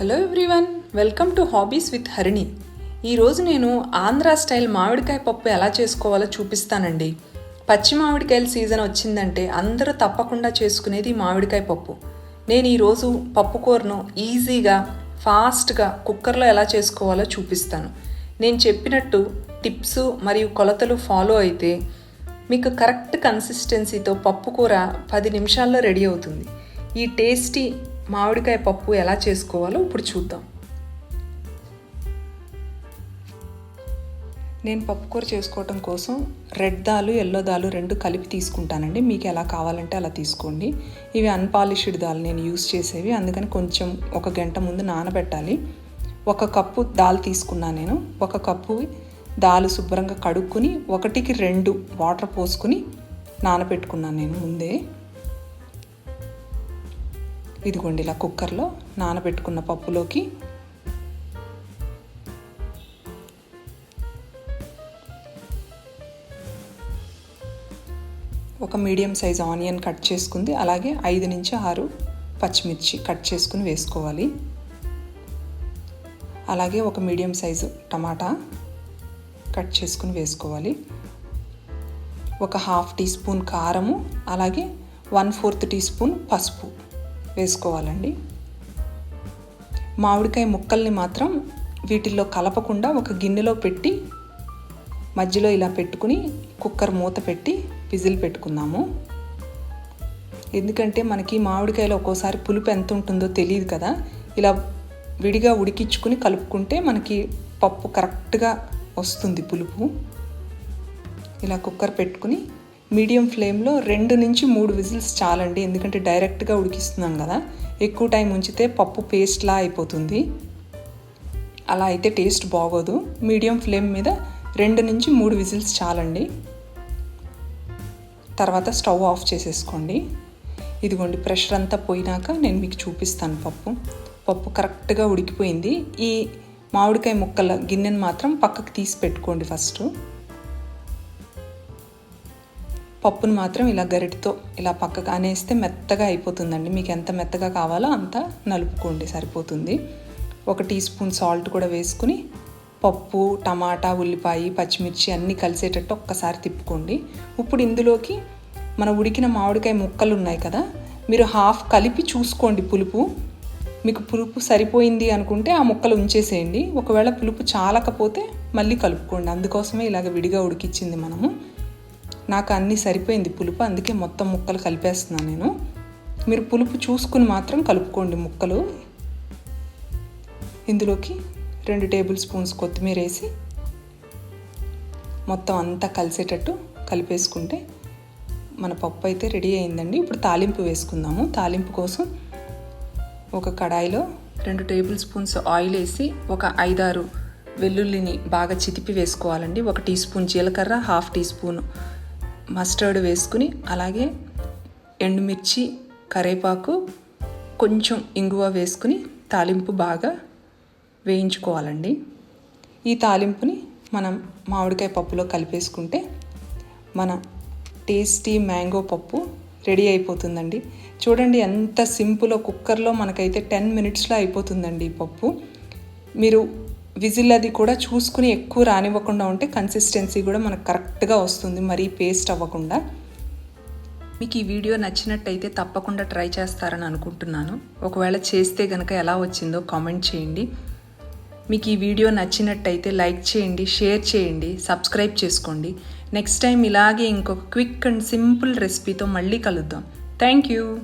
Hello everyone welcome to hobbies with Harini ఈరోజు నేను Andhra style మామిడికాయ పప్పు ఎలా చేసుకోవాలో చూపిస్తానండి. పచ్చి మామిడికాయల సీజన్ వచ్చిందంటే అందరూ తప్పకుండా చేసుకునేది మామిడికాయ పప్పు. నేను ఈరోజు పప్పు కూరను ఈజీగా ఫాస్ట్గా కుక్కర్లో ఎలా చేసుకోవాలో చూపిస్తాను. నేను చెప్పినట్టు టిప్స్ మరియు కొలతలు ఫాలో అయితే మీకు కరెక్ట్ కన్సిస్టెన్సీతో పప్పు కూర పది నిమిషాల్లో రెడీ అవుతుంది. ఈ టేస్టీ మామిడికాయ పప్పు ఎలా చేసుకోవాలో ఇప్పుడు చూద్దాం. నేను పప్పు కూర చేసుకోవటం కోసం రెడ్ దాలు ఎల్లో దాలు రెండు కలిపి తీసుకుంటానండి. మీకు ఎలా కావాలంటే అలా తీసుకోండి. ఇవి అన్పాలిష్డ్ దాలు నేను యూస్ చేసేవి. అందుకని కొంచెం ఒక గంట ముందు నానబెట్టాలి. ఒక కప్పు దాల్ తీసుకున్నాను నేను. ఒక కప్పు దాలు శుభ్రంగా కడుక్కుని ఒకటికి రెండు వాటర్ పోసుకుని నానబెట్టుకున్నాను నేను ముందే. ఇదిగోండి ఇలా కుక్కర్లో నానబెట్టుకున్న పప్పులోకి ఒక మీడియం సైజ్ ఆనియన్ కట్ చేసుకుంది. అలాగే ఐదు నుంచి ఆరు పచ్చిమిర్చి కట్ చేసుకుని వేసుకోవాలి. అలాగే ఒక మీడియం సైజు టమాటా కట్ చేసుకుని వేసుకోవాలి. ఒక హాఫ్ టీ స్పూన్ కారము అలాగే వన్ ఫోర్త్ టీ స్పూన్ పసుపు. వేసుకోవాలండి. మామిడికాయ ముక్కల్ని మాత్రం వీటిల్లో కలపకుండా ఒక గిన్నెలో పెట్టి మధ్యలో ఇలా పెట్టుకుని కుక్కర్ మూత పెట్టి విజిల్ పెట్టుకుందాము. ఎందుకంటే మనకి మామిడికాయలో ఒక్కోసారి పులుపు ఎంత ఉంటుందో తెలియదు కదా. ఇలా విడిగా ఉడికించుకుని కలుపుకుంటే మనకి పప్పు కరెక్ట్గా వస్తుంది పులుపు. ఇలా కుక్కర్ పెట్టుకుని మీడియం ఫ్లేమ్లో రెండు నుంచి మూడు విజిల్స్ చాలండి. ఎందుకంటే డైరెక్ట్గా ఉడికిస్తున్నాం కదా. ఎక్కువ టైం ఉంచితే పప్పు పేస్ట్లా అయిపోతుంది. అలా అయితే టేస్ట్ బాగోదు. మీడియం ఫ్లేమ్ మీద రెండు నుంచి మూడు విజిల్స్ చాలండి. తర్వాత స్టవ్ ఆఫ్ చేసేసుకోండి. ఇదిగోండి ప్రెషర్ అంతా పోయినాక నేను మీకు చూపిస్తాను పప్పు. పప్పు కరెక్ట్గా ఉడికిపోయింది. ఈ మామిడికాయ ముక్కల గిన్నెను మాత్రం పక్కకు తీసి పెట్టుకోండి ఫస్ట్. పప్పును మాత్రం ఇలా గరిటితో ఇలా పక్కకు అనేస్తే మెత్తగా అయిపోతుందండి. మీకు ఎంత మెత్తగా కావాలో అంత నలుపుకోండి సరిపోతుంది. ఒక టీ స్పూన్ సాల్ట్ కూడా వేసుకుని పప్పు టమాటా ఉల్లిపాయ పచ్చిమిర్చి అన్నీ కలిసేటట్టు ఒక్కసారి తిప్పుకోండి. ఇప్పుడు ఇందులోకి మన ఉడికిన మామిడికాయ ముక్కలు ఉన్నాయి కదా మీరు హాఫ్ కలిపి చూసుకోండి పులుపు. మీకు పులుపు సరిపోయింది అనుకుంటే ఆ ముక్కలు ఉంచేసేయండి. ఒకవేళ పులుపు చాలకపోతే మళ్ళీ కలుపుకోండి. అందుకోసమే ఇలాగ విడిగా ఉడికిచ్చింది మనము. నాకు అన్నీ సరిపోయింది పులుపు అందుకే మొత్తం ముక్కలు కలిపేస్తున్నాను నేను. మీరు పులుపు చూసుకుని మాత్రం కలుపుకోండి ముక్కలు. ఇందులోకి రెండు టేబుల్ స్పూన్స్ కొత్తిమీర వేసి మొత్తం అంతా కలిసేటట్టు కలిపేసుకుంటే మన పప్పు అయితే రెడీ అయిందండి. ఇప్పుడు తాలింపు వేసుకుందాము. తాలింపు కోసం ఒక కడాయిలో రెండు టేబుల్ స్పూన్స్ ఆయిల్ వేసి ఒక ఐదారు వెల్లుల్లిని బాగా చితిపి వేసుకోవాలండి. ఒక టీ స్పూన్ జీలకర్ర హాఫ్ టీ స్పూన్ మస్టర్డ్ వేసుకుని అలాగే ఎండుమిర్చి కరేపాకు కొంచెం ఇంగువ వేసుకుని తాలింపు బాగా వేయించుకోవాలండి. ఈ తాలింపుని మనం మామిడికాయ పప్పులో కలిపేసుకుంటే మన టేస్టీ మ్యాంగో పప్పు రెడీ అయిపోతుందండి. చూడండి ఎంత సింపుల్ కుక్కర్లో మనకైతే టెన్ మినిట్స్లో అయిపోతుందండి ఈ పప్పు. మీరు విజిల్ అది కూడా చూసుకుని ఎక్కువ రానివ్వకుండా ఉంటే కన్సిస్టెన్సీ కూడా మనకు కరెక్ట్గా వస్తుంది. మరీ పేస్ట్ అవ్వకుండా. మీకు ఈ వీడియో నచ్చినట్టయితే తప్పకుండా ట్రై చేస్తారని అనుకుంటున్నాను. ఒకవేళ చేస్తే కనుక ఎలా వచ్చిందో కామెంట్ చేయండి. మీకు ఈ వీడియో నచ్చినట్టయితే లైక్ చేయండి షేర్ చేయండి సబ్స్క్రైబ్ చేసుకోండి. నెక్స్ట్ టైం ఇలాగే ఇంకొక క్విక్ అండ్ సింపుల్ రెసిపీతో మళ్ళీ కలుద్దాం. Thank you.